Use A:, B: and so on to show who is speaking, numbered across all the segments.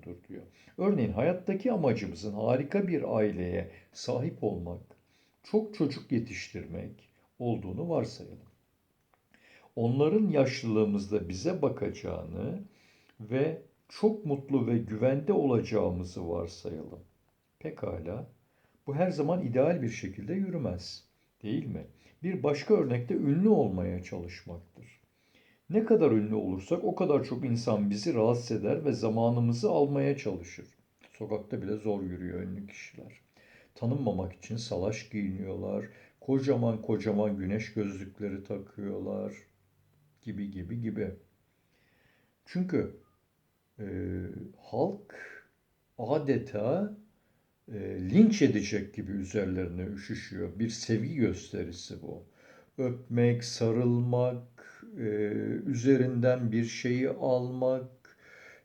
A: görünüyordur diyor. Örneğin hayattaki amacımızın harika bir aileye sahip olmak, çok çocuk yetiştirmek olduğunu varsayalım. Onların yaşlılığımızda bize bakacağını ve çok mutlu ve güvende olacağımızı varsayalım. Pekala, bu her zaman ideal bir şekilde yürümez, değil mi? Bir başka örnekte ünlü olmaya çalışmaktır. Ne kadar ünlü olursak o kadar çok insan bizi rahatsız eder ve zamanımızı almaya çalışır. Sokakta bile zor yürüyor ünlü kişiler. Tanınmamak için salaş giyiniyorlar, kocaman kocaman güneş gözlükleri takıyorlar gibi gibi gibi. Çünkü e, halk adeta e, linç edecek gibi üzerlerine üşüşüyor. Bir sevgi gösterisi bu. Öpmek, sarılmak, e, üzerinden bir şeyi almak,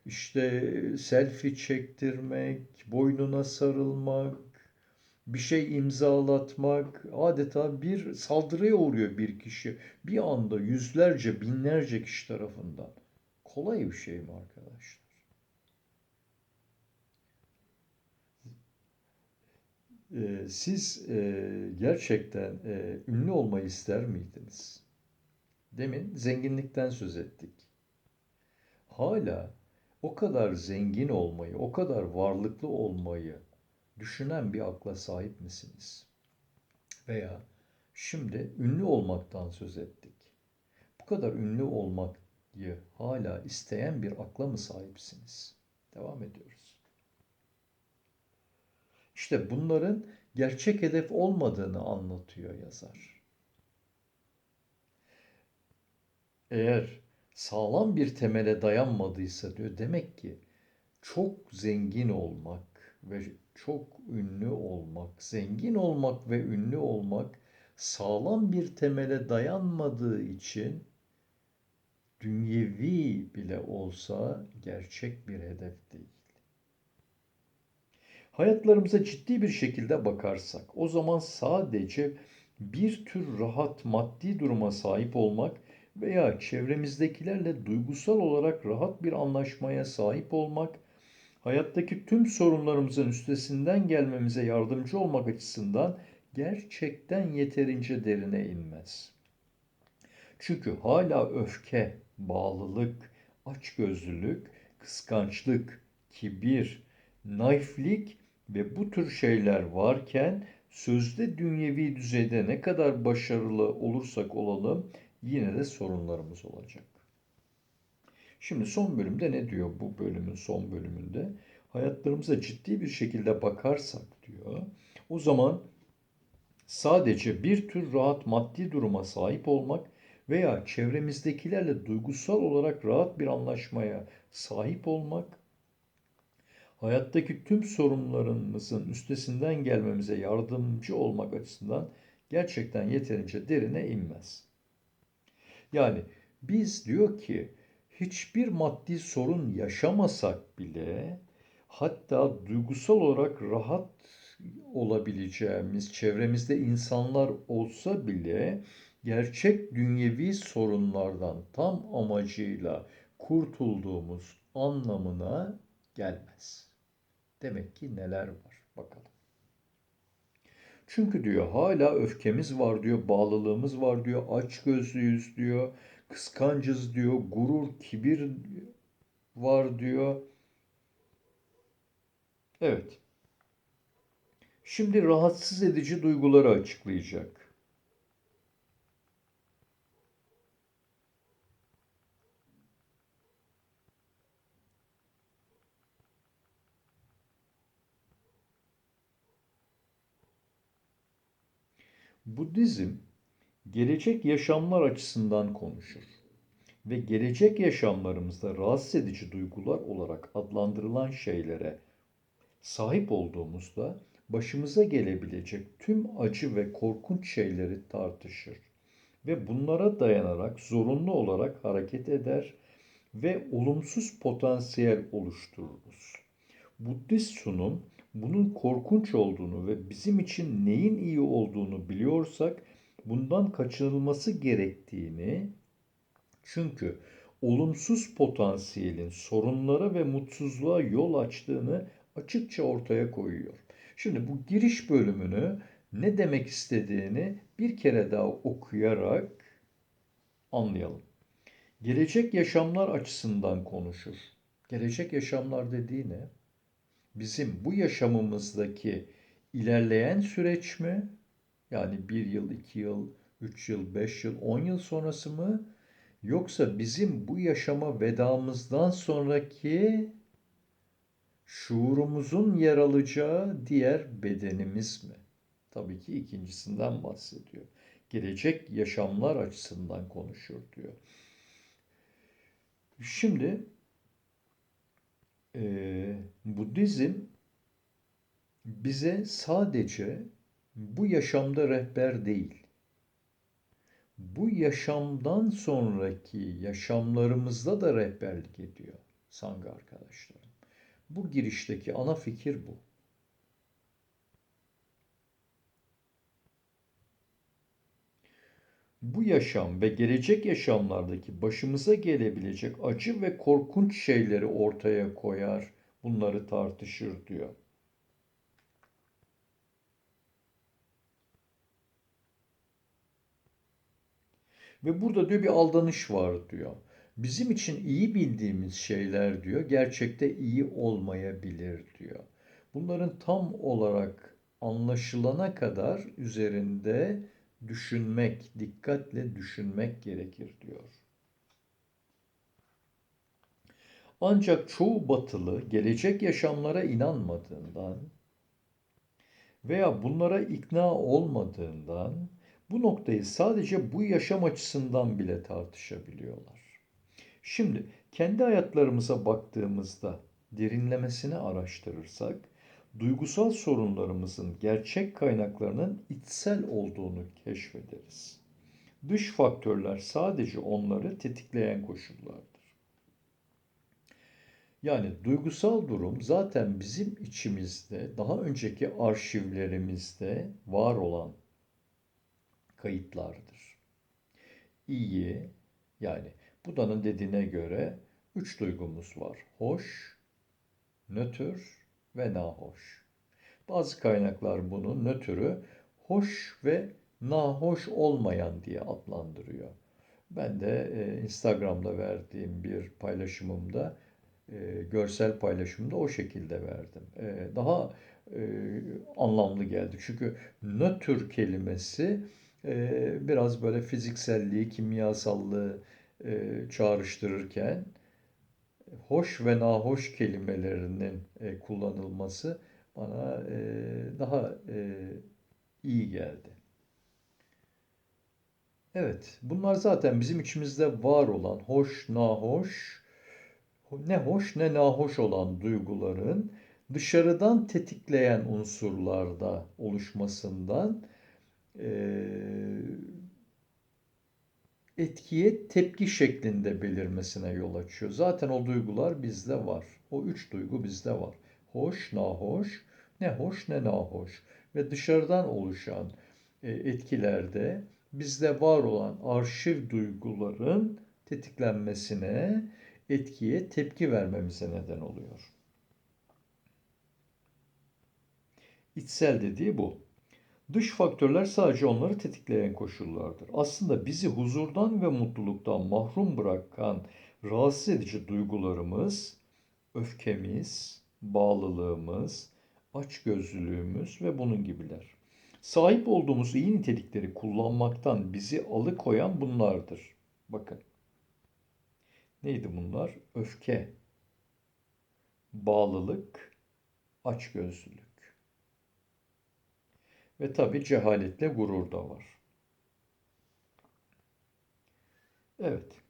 A: işte selfie çektirmek, boynuna sarılmak, bir şey imzalatmak adeta bir saldırıya uğruyor bir kişi. Bir anda yüzlerce, binlerce kişi tarafından. Kolay bir şey mi arkadaşlar? Ee, siz e, gerçekten e, ünlü olmayı ister miydiniz? Demin zenginlikten söz ettik. Hala o kadar zengin olmayı, o kadar varlıklı olmayı düşünen bir akla sahip misiniz? Veya şimdi ünlü olmaktan söz ettik. Bu kadar ünlü olmayı hala isteyen bir akla mı sahipsiniz? Devam ediyoruz. İşte bunların gerçek hedef olmadığını anlatıyor yazar. Eğer sağlam bir temele dayanmadıysa diyor demek ki çok zengin olmak ve çok ünlü olmak, zengin olmak ve ünlü olmak sağlam bir temele dayanmadığı için dünyevi bile olsa gerçek bir hedef değil. Hayatlarımıza ciddi bir şekilde bakarsak o zaman sadece bir tür rahat maddi duruma sahip olmak veya çevremizdekilerle duygusal olarak rahat bir anlaşmaya sahip olmak hayattaki tüm sorunlarımızın üstesinden gelmemize yardımcı olmak açısından gerçekten yeterince derine inmez. Çünkü hala öfke, bağlılık, açgözlülük, kıskançlık, kibir, naiflik ve bu tür şeyler varken sözde dünyevi düzeyde ne kadar başarılı olursak olalım yine de sorunlarımız olacak. Şimdi son bölümde ne diyor bu bölümün son bölümünde? Hayatlarımıza ciddi bir şekilde bakarsak diyor. O zaman sadece bir tür rahat maddi duruma sahip olmak veya çevremizdekilerle duygusal olarak rahat bir anlaşmaya sahip olmak hayattaki tüm sorunlarımızın üstesinden gelmemize yardımcı olmak açısından gerçekten yeterince derine inmez. Yani biz diyor ki hiçbir maddi sorun yaşamasak bile hatta duygusal olarak rahat olabileceğimiz çevremizde insanlar olsa bile gerçek dünyevi sorunlardan tam amacıyla kurtulduğumuz anlamına gelmez. Demek ki neler var bakalım. Çünkü diyor hala öfkemiz var diyor, bağlılığımız var diyor, aç gözlüyüz diyor, kıskancız diyor, gurur, kibir var diyor. Evet. Şimdi rahatsız edici duyguları açıklayacak. Budizm gelecek yaşamlar açısından konuşur ve gelecek yaşamlarımızda rahatsız edici duygular olarak adlandırılan şeylere sahip olduğumuzda başımıza gelebilecek tüm acı ve korkunç şeyleri tartışır ve bunlara dayanarak zorunlu olarak hareket eder ve olumsuz potansiyel oluştururuz. Buddhist sunum bunun korkunç olduğunu ve bizim için neyin iyi olduğunu biliyorsak bundan kaçınılması gerektiğini çünkü olumsuz potansiyelin sorunlara ve mutsuzluğa yol açtığını açıkça ortaya koyuyor. Şimdi bu giriş bölümünü ne demek istediğini bir kere daha okuyarak anlayalım. Gelecek yaşamlar açısından konuşur. Gelecek yaşamlar dediği ne? Bizim bu yaşamımızdaki ilerleyen süreç mi? Yani bir yıl, iki yıl, üç yıl, beş yıl, on yıl sonrası mı? Yoksa bizim bu yaşama vedamızdan sonraki şuurumuzun yer alacağı diğer bedenimiz mi? Tabii ki ikincisinden bahsediyor. Gelecek yaşamlar açısından konuşur diyor. Şimdi e, Budizm bize sadece bu yaşamda rehber değil, bu yaşamdan sonraki yaşamlarımızda da rehberlik ediyor Sangha arkadaşlarım. Bu girişteki ana fikir bu. Bu yaşam ve gelecek yaşamlardaki başımıza gelebilecek acı ve korkunç şeyleri ortaya koyar, bunları tartışır diyor. Ve burada diyor bir aldanış var diyor. Bizim için iyi bildiğimiz şeyler diyor gerçekte iyi olmayabilir diyor. Bunların tam olarak anlaşılana kadar üzerinde düşünmek, dikkatle düşünmek gerekir diyor. Ancak çoğu batılı gelecek yaşamlara inanmadığından veya bunlara ikna olmadığından bu noktayı sadece bu yaşam açısından bile tartışabiliyorlar. Şimdi kendi hayatlarımıza baktığımızda derinlemesine araştırırsak duygusal sorunlarımızın gerçek kaynaklarının içsel olduğunu keşfederiz. Dış faktörler sadece onları tetikleyen koşullardır. Yani duygusal durum zaten bizim içimizde, daha önceki arşivlerimizde var olan kayıtlardır. İyi, yani Buda'nın dediğine göre üç duygumuz var. Hoş, nötr ve nahoş. Bazı kaynaklar bunu nötrü hoş ve nahoş olmayan diye adlandırıyor. Ben de e, Instagram'da verdiğim bir paylaşımımda, e, görsel paylaşımda o şekilde verdim. E, daha e, anlamlı geldi. Çünkü nötr kelimesi e, biraz böyle fizikselliği, kimyasallığı e, çağrıştırırken hoş ve nahoş kelimelerinin e, kullanılması bana e, daha e, iyi geldi. Evet, bunlar zaten bizim içimizde var olan hoş, nahoş, ne hoş ne nahoş olan duyguların dışarıdan tetikleyen unsurlarda oluşmasından etkiye tepki şeklinde belirmesine yol açıyor. Zaten o duygular bizde var. O üç duygu bizde var. Hoş, nahoş, ne hoş ne nahoş ve dışarıdan oluşan e, etkilerde bizde var olan arşiv duyguların tetiklenmesine, etkiye tepki vermemize neden oluyor. İçsel dediği bu. Dış faktörler sadece onları tetikleyen koşullardır. Aslında bizi huzurdan ve mutluluktan mahrum bırakan rahatsız edici duygularımız, öfkemiz, bağlılığımız, açgözlülüğümüz ve bunun gibiler. Sahip olduğumuz iyi nitelikleri kullanmaktan bizi alıkoyan bunlardır. Bakın. Neydi bunlar? Öfke, bağlılık, açgözlülük. Ve tabi cehaletle gurur da var. Evet.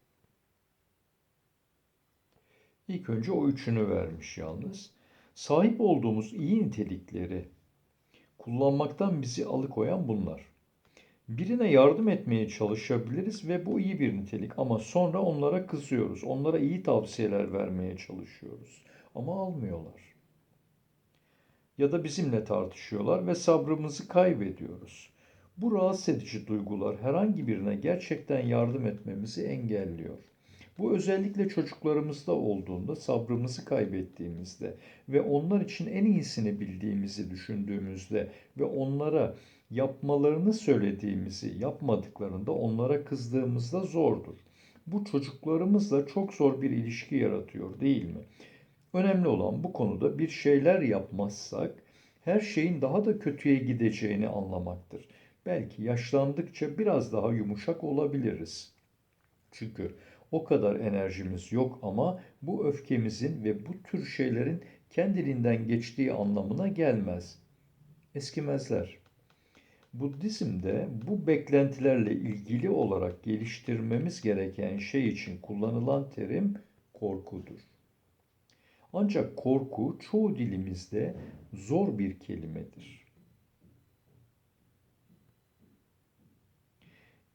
A: İlk önce o üçünü vermiş yalnız. Sahip olduğumuz iyi nitelikleri kullanmaktan bizi alıkoyan bunlar. Birine yardım etmeye çalışabiliriz ve bu iyi bir nitelik ama sonra onlara kızıyoruz. Onlara iyi tavsiyeler vermeye çalışıyoruz ama almıyorlar ya da bizimle tartışıyorlar ve sabrımızı kaybediyoruz. Bu rahatsız edici duygular herhangi birine gerçekten yardım etmemizi engelliyor. Bu özellikle çocuklarımızda olduğunda, sabrımızı kaybettiğimizde ve onlar için en iyisini bildiğimizi düşündüğümüzde ve onlara yapmalarını söylediğimizi yapmadıklarında onlara kızdığımızda zordur. Bu çocuklarımızla çok zor bir ilişki yaratıyor değil mi? Önemli olan bu konuda bir şeyler yapmazsak her şeyin daha da kötüye gideceğini anlamaktır. Belki yaşlandıkça biraz daha yumuşak olabiliriz. Çünkü o kadar enerjimiz yok ama bu öfkemizin ve bu tür şeylerin kendiliğinden geçtiği anlamına gelmez. Eskimezler. Budizm'de bu beklentilerle ilgili olarak geliştirmemiz gereken şey için kullanılan terim korkudur. Ancak korku çoğu dilimizde zor bir kelimedir.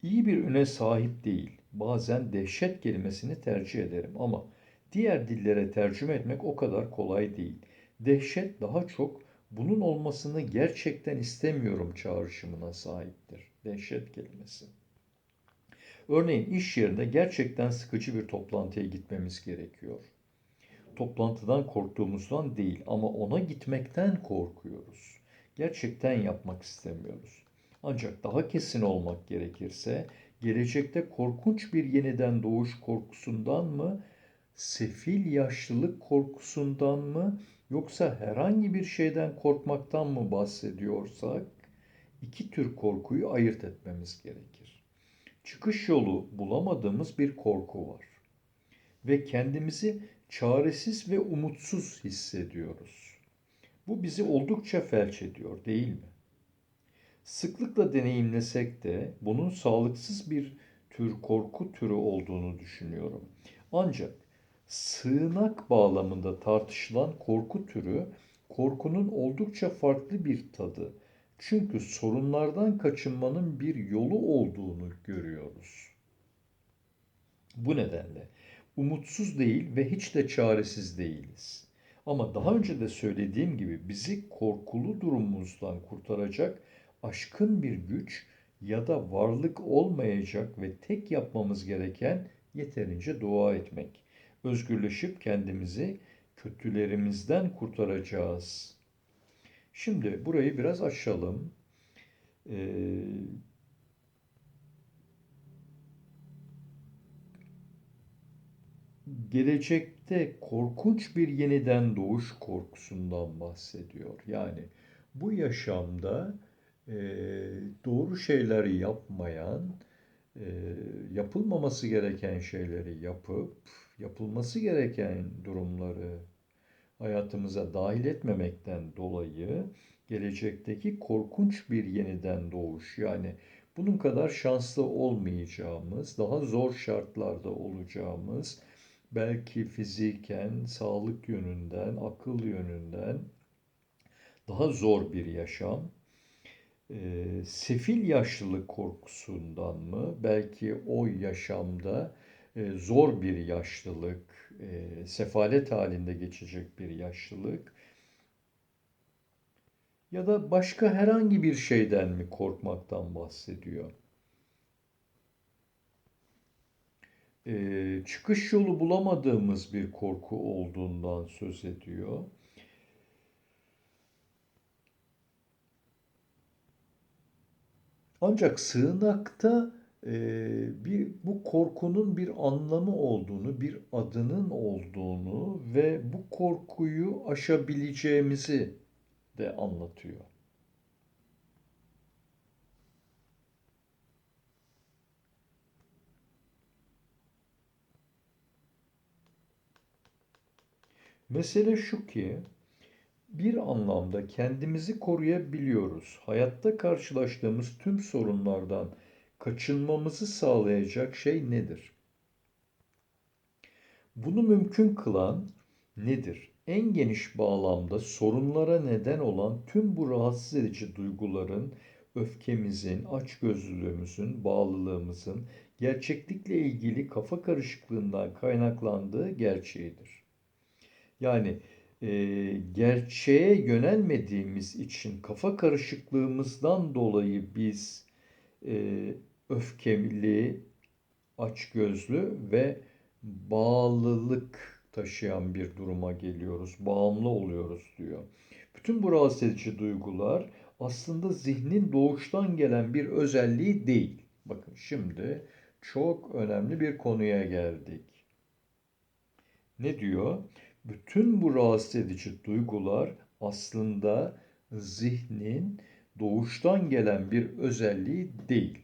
A: İyi bir üne sahip değil. Bazen dehşet kelimesini tercih ederim ama diğer dillere tercüme etmek o kadar kolay değil. Dehşet daha çok bunun olmasını gerçekten istemiyorum çağrışımına sahiptir. Dehşet kelimesi. Örneğin iş yerinde gerçekten sıkıcı bir toplantıya gitmemiz gerekiyor. Toplantıdan korktuğumuzdan değil ama ona gitmekten korkuyoruz. Gerçekten yapmak istemiyoruz. Ancak daha kesin olmak gerekirse gelecekte korkunç bir yeniden doğuş korkusundan mı, sefil yaşlılık korkusundan mı yoksa herhangi bir şeyden korkmaktan mı bahsediyorsak iki tür korkuyu ayırt etmemiz gerekir. Çıkış yolu bulamadığımız bir korku var ve kendimizi çaresiz ve umutsuz hissediyoruz. Bu bizi oldukça felç ediyor, değil mi? Sıklıkla deneyimlesek de bunun sağlıksız bir tür korku türü olduğunu düşünüyorum. Ancak sığınak bağlamında tartışılan korku türü korkunun oldukça farklı bir tadı. Çünkü sorunlardan kaçınmanın bir yolu olduğunu görüyoruz. Bu nedenle umutsuz değil ve hiç de çaresiz değiliz. Ama daha önce de söylediğim gibi bizi korkulu durumumuzdan kurtaracak aşkın bir güç ya da varlık olmayacak ve tek yapmamız gereken yeterince dua etmek. Özgürleşip kendimizi kötülerimizden kurtaracağız. Şimdi burayı biraz açalım. Ee, gelecekte korkunç bir yeniden doğuş korkusundan bahsediyor. Yani bu yaşamda e, doğru şeyleri yapmayan, e, yapılmaması gereken şeyleri yapıp, yapılması gereken durumları hayatımıza dahil etmemekten dolayı gelecekteki korkunç bir yeniden doğuş yani bunun kadar şanslı olmayacağımız, daha zor şartlarda olacağımız, belki fiziken, sağlık yönünden, akıl yönünden daha zor bir yaşam. E, sefil yaşlılık korkusundan mı? Belki o yaşamda e, zor bir yaşlılık, e, sefalet halinde geçecek bir yaşlılık ya da başka herhangi bir şeyden mi korkmaktan bahsediyor? E, çıkış yolu bulamadığımız bir korku olduğundan söz ediyor. Ancak sığınakta e, bir bu korkunun bir anlamı olduğunu, bir adının olduğunu ve bu korkuyu aşabileceğimizi de anlatıyor. Mesele şu ki bir anlamda kendimizi koruyabiliyoruz. Hayatta karşılaştığımız tüm sorunlardan kaçınmamızı sağlayacak şey nedir? Bunu mümkün kılan nedir? En geniş bağlamda sorunlara neden olan tüm bu rahatsız edici duyguların, öfkemizin, açgözlülüğümüzün, bağlılığımızın gerçeklikle ilgili kafa karışıklığından kaynaklandığı gerçeğidir. Yani e, gerçeğe yönelmediğimiz için kafa karışıklığımızdan dolayı biz e, öfkemli, açgözlü ve bağlılık taşıyan bir duruma geliyoruz. Bağımlı oluyoruz diyor. Bütün bu rahatsız edici duygular aslında zihnin doğuştan gelen bir özelliği değil. Bakın şimdi çok önemli bir konuya geldik. Ne diyor? Bütün bu rahatsız edici duygular aslında zihnin doğuştan gelen bir özelliği değil.